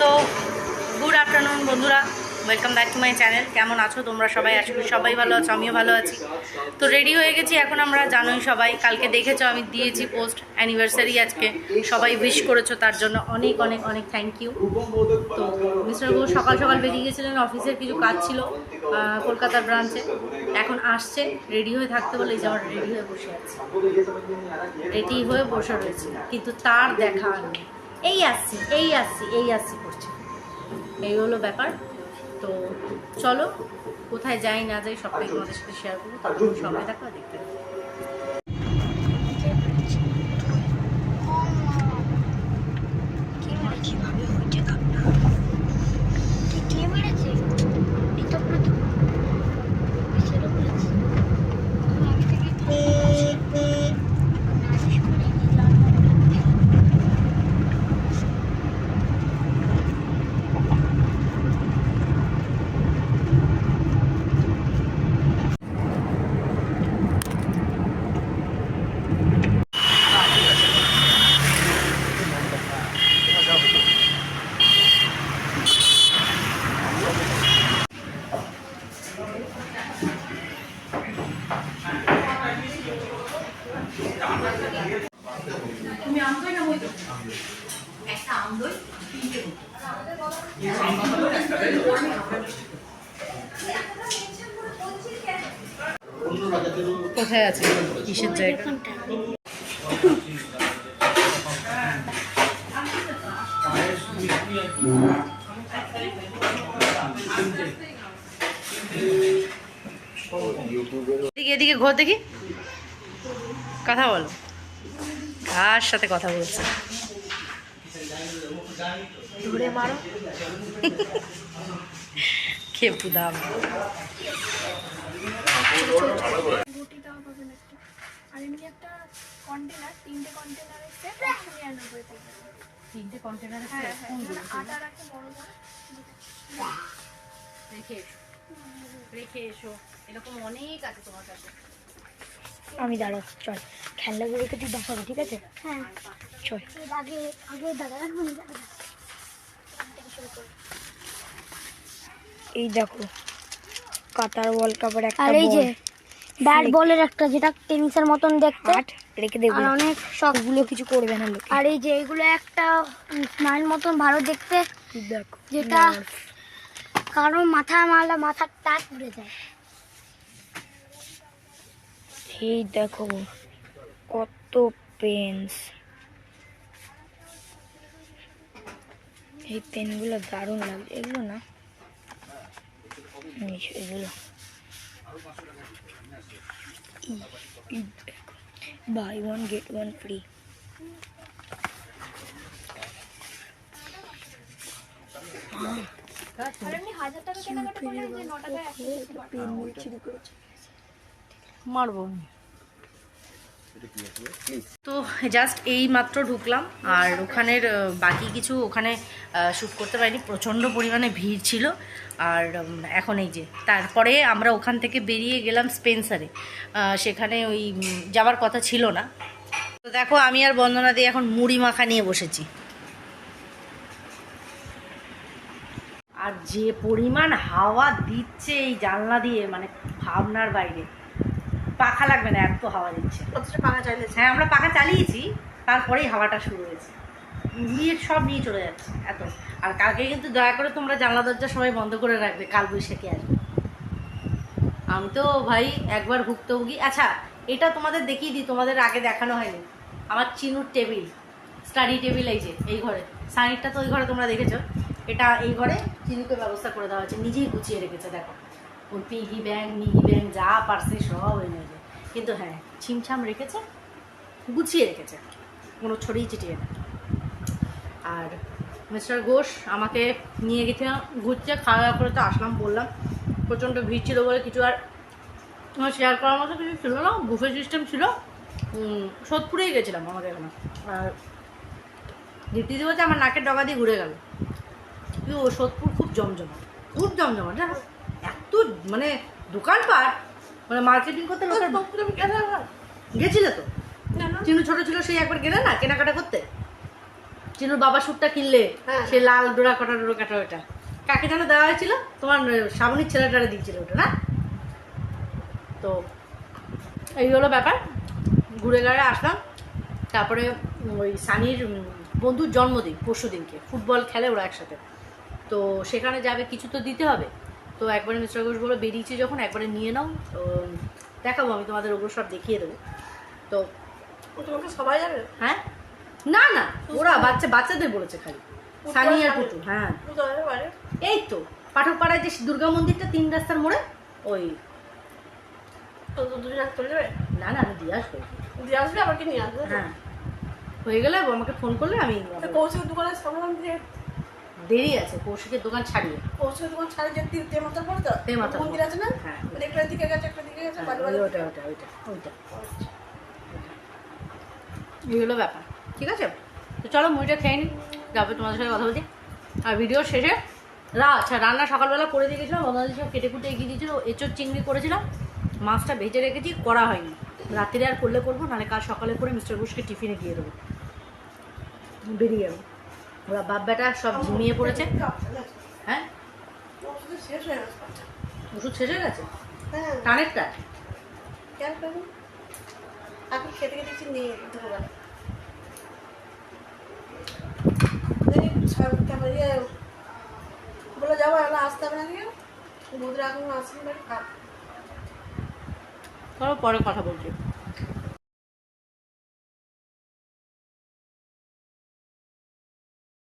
তো good afternoon বন্ধুরা। Welcome back to my channel কেমন আছো? তোমরা সবাই? করি সবাই ভালো আছো, আমিও ভালো আছি। তো রেডি হয়ে গেছি, এখন আমরা জানোই সবাই। কালকে দেখেছ, আমি দিয়েছি পোস্ট অ্যানিভার্সারি আজকে। সবাই উইশ করেছ তার জন্য অনেক অনেক অনেক থ্যাংক ইউ তো মিস্টার ঘোষ সকাল সকাল বেরিয়ে গেছিলেন অফিসের কিছু কাজ ছিল কলকাতার ব্রাঞ্চে এখন আসছে রেডি হয়ে থাকতে বলে এই যে রেডি হয়ে বসে আছে। রেডি হয়ে বসে রয়েছে, কিন্তু তার দেখা নেই। এই আসছি এই আসছি এই আসছি করছে। এই হলো ব্যাপার। তো চলো, কোথায় যাই না যাই সবটাই তোমাদের সাথে শেয়ার করব। তখন সবাই দেখো আর কোথায় আছে? কিসের জায়গা? এদিকে এদিকে ঘর দেখি? কথা বলো। কার সাথে কথা বলছে? ধরে মারো। খেপু দাম গুটি দেওয়া পাবেন একটা। আর এমনি একটা কন্টেনার তিনটে কন্টেনার এসে একশো নিরানব্বই তিনটে কন্টেনার হ্যাঁ হ্যাঁ মানে আটা রাখে বড় বড়। রেখে এসো। রেখে এসো। এরকম অনেক আছে তোমার কাছে। আমি দাঁড়াও চল। খেলনাগুলোকে তুই দেখাবি ঠিক আছে? হ্যাঁ। চল। আগে আগে এই দেখো কাতার ওয়ার্ল্ড কাপের একটা আর এই যে ব্যাট বলের একটা যেটা টেনিসের মতন দেখতে। রেখে দেবো আর অনেক সবগুলো কিছু করবে না লোকে। আর এই যে এগুলো একটা স্নাইল মতন ভালো দেখতে। দেখো যেটা কারও মাথা মারলে মাথার টাক উড়ে যায়। এই দেখো কত পেন্স এই পেনগুলো দারুণ লাগছে এগুলো না? এগুলো। Buy one get one free pen চুরি করেছে। মারবো তো জাস্ট এই মাত্র ঢুকলাম আর ওখানের বাকি কিছু ওখানে শ্যুট করতে পারিনি প্রচণ্ড পরিমাণে ভিড় ছিল। আর এখন এই যে তারপরে আমরা ওখান থেকে বেরিয়ে গেলাম স্পেন্সারে সেখানে ওই যাওয়ার কথা ছিল না। তো দেখো আমি আর বন্দনা দিয়ে এখন মুড়ি মাখা নিয়ে বসেছি। আর যে পরিমাণ হাওয়া দিচ্ছে এই জানলা দিয়ে মানে ভাবনার বাইরে। পাখা লাগবে না এত হাওয়া দিচ্ছে। চাইলে হ্যাঁ আমরা পাখা চালিয়েছি তারপরেই হাওয়াটা শুরু হয়েছে। নিয়ে সব নিয়ে চলে যাচ্ছে এত। আর কালকে কিন্তু দয়া করে তোমরা জানলা দরজা সবাই বন্ধ করে রাখবে কাল বৈশাখে আসবে। আমি তো ভাই একবার ভুক্তভোগী। আচ্ছা এটা তোমাদের দেখিয়ে দিই তোমাদের আগে দেখানো হয়নি। আমার চিনুর টেবিল স্টাডি টেবিল এই যে এই ঘরে। সাইডটা তো ওই ঘরে তোমরা দেখেছ। এটা এই ঘরে চিনুকে ব্যবস্থা করে দেওয়া হয়েছে নিজেই গুছিয়ে রেখেছে দেখো। ওর পিগি ব্যাংক মিগি ব্যাংক যা পারছে সব নিয়ে কিন্তু হ্যাঁ ছিমছাম রেখেছে, গুছিয়ে রেখেছে, কোনো ছড়িয়ে চিটিয়ে না। আর মিস্টার ঘোষ আমাকে নিয়ে গেছিলাম ঘুরছে, খাওয়া দাওয়া করে তো আসলাম, বললাম, প্রচণ্ড ভিড় ছিল বলে কিছু আর শেয়ার করার মতো কিছু ছিল না বুফে সিস্টেম ছিল। সোদপুরেই গেছিলাম আমাদের এখানে। আর দীপ্তি বলছে, আমার নাকের ডগা দিয়ে ঘুরে গেল। কিন্তু ও সোদপুর খুব জমজমাট খুব জমজমাট, জানো? এত মানে দোকানপাট মানে মার্কেটিং করতে লোকের গেছিলে তো? চিনু ছোট ছিল সেই একবার গেলে না কেনাকাটা করতে? চিনুর বাবা স্যুটটা কিনলে হ্যাঁ। সে লাল ডোরা কাটা ডোরা কাটা ওটা কাকে যেন দেওয়া হয়েছিল? তোমার শ্রাবণীর ছেলেটারে দিয়েছিল ওটা না? তো এই হলো ব্যাপার। ঘুরে ঘুরে আসলাম। তারপরে ওই সানির বন্ধুর জন্মদিন পরশু দিনকে ফুটবল খেলে ওরা একসাথে। তো সেখানে যাবে কিছু তো দিতে হবে। তো একবারে মিস্টার ঘোষ বলে বেরিয়েছি যখন একবারে নিয়ে নাও তো দেখাবো আমি তোমাদের ওগুলো সব দেখিয়ে দেবো। তো তোমাকে সবাই যাবে হ্যাঁ? না না ওরা বাচ্চা বাচ্চাদের বলেছে খালি। সানি আর পুটু হ্যাঁ। এই তো পাঠকপাড়ায় যে দুর্গা মন্দিরটা তিন রাস্তার মোড়ে ওই। না না আমি দিয়ে আসব। দিয়ে আসবে আবার কি নিয়ে আসবে। হ্যাঁ। হয়ে গেলে আমাকে ফোন করলে আমি কৌশিক দোকানের সামনে দেরি আছে কৌশিকের দোকান ছাড়িয়ে। কৌশিক দোকান ছাড়ে যে তীর তেমাতার পরে তো? তেমাতার পরে। মন্দির আছে না? হ্যাঁ। মানে একটা দিকে গেছে একটা দিকে গেছে হ্যাঁ, ওটা ওটা ওইটা ওইটা এই হলো ব্যাপার ঠিক আছে? তো চলো মুড়িটা খেয়ে নিই তারপরে তোমাদের সাথে কথা বলছি আর ভিডিও শেষে রা আচ্ছা রান্না সকালবেলা করে দিয়ে গেছিলাম বন্ধুদের সব কেটে কুটে এগিয়ে দিয়েছিল এঁচোর চিংড়ি করেছিলাম মাছটা ভেজে রেখেছি করা হয়নি। রাত্রে আর করলে করব নাহলে কাল সকালে করে মিস্টার ঘোষকে টিফিনে গিয়ে দেবো। বেরিয়ে যাব। ওরা বাপ বেটা সব ঝিমিয়ে পড়েছে। হ্যাঁ? ওষুধ শেষ হয়ে গেছে? কানেরটা? এখন খেতে কিছু দুপুরবেলা বলে যাব এখন আসতে হবে না দিয়ে বৌদিরা এখন আসেনি বাড়ি খারাপ পরে কথা বলছি।